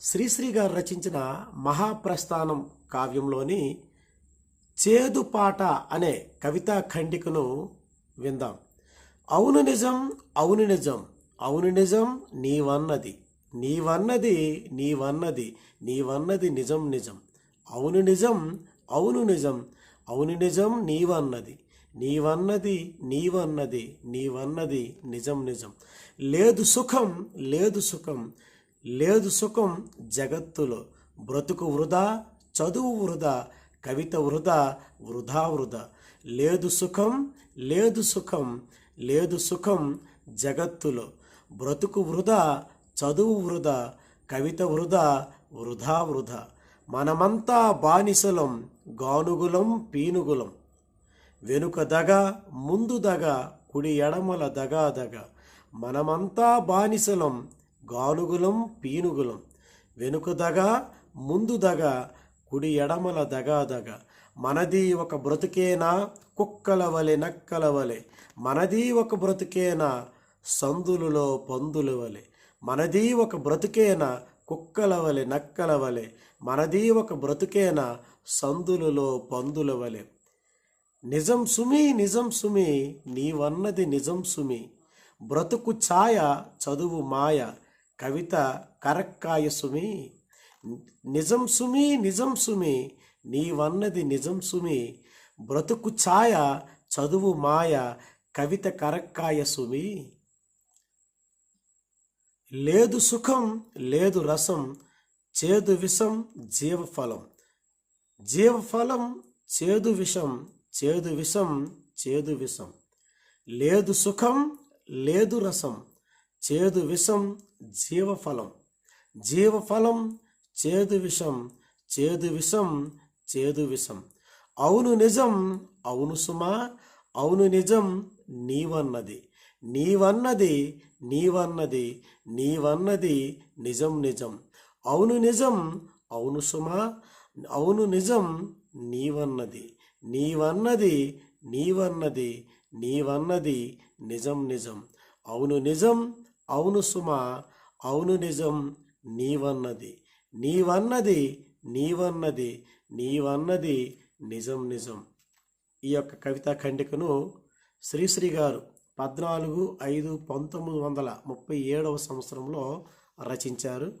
శ్రీశ్రీ గారు రచించిన మహాప్రస్థానం కావ్యంలోని చేదు పాట అనే కవితా ఖండికను విందాం. అవును నిజం అవును నిజం అవును నిజం నీవన్నది నీవన్నది నీవన్నది నీవన్నది నిజం నిజం అవును నిజం అవును నిజం అవును నిజం నీవన్నది నీవన్నది నీవన్నది నీవన్నది నిజం నిజం. లేదు సుఖం లేదు సుఖం లేదు సుఖం జగత్తులో. బ్రతుకు వృధా చదువు వృధా కవిత వృధా వృధా వృధా. లేదు సుఖం లేదు సుఖం లేదు సుఖం జగత్తులో. బ్రతుకు వృధా చదువు వృధా కవిత వృధా వృధా వృధా. మనమంతా బానిసలం గానుగులం పీనుగులం. వెనుక దగ ముందు దగ కుడి ఎడమల దగా దగ మనమంతా బానిసలం గానుగులం పీనుగులం. వెనుక దగ ముందు దగ కుడి ఎడమల దగా దగ. మనది ఒక బ్రతుకేనా? కుక్కల వలె నక్కల వలె. మనది ఒక బ్రతుకేనా? సందులలో పందుల వలె. మనది ఒక బ్రతుకేనా? కుక్కల వలె నక్కల వలె. మనది ఒక బ్రతుకేనా? సందులలో పందుల వలె. నిజం సుమి నిజం సుమి నీవన్నది నిజం సుమి. బ్రతుకు ఛాయ చదువు మాయ. కవిత కరక్కాయ సుమి నిజం సుమి నిజం సుమి నీవన్నది నిజం సుమి బ్రతుకు ఛాయ చదువు మాయ కవిత కరక్కాయ సుమి. లేదు సుఖం లేదు రసం చేదు విషం జీవఫలం జీవఫలం చేదు విషం చేదు విషం చేదు విషం. లేదు సుఖం లేదు రసం చేదు విషం జీవఫలం. జీవఫలం చేదు విషం చేదు విషం చేదు విషం. అవును నిజం అవును సుమా అవును నిజం నీవన్నది. నీవన్నది నీవన్నది నీవన్నది నిజం నిజం. అవును నిజం అవును సుమా అవును నిజం నీవన్నది. నీవన్నది నీవన్నది నీవన్నది నిజం నిజం. అవును నిజం అవును సుమ అవును నిజం నీవన్నది. నీవన్నది నీవన్నది నీవన్నది నిజం నిజం. ఈ యొక్క కవితా ఖండికను శ్రీశ్రీ గారు పద్నాలుగు ఐదు పంతొమ్మిది వందల ముప్పై ఏడవ సంవత్సరంలో రచించారు.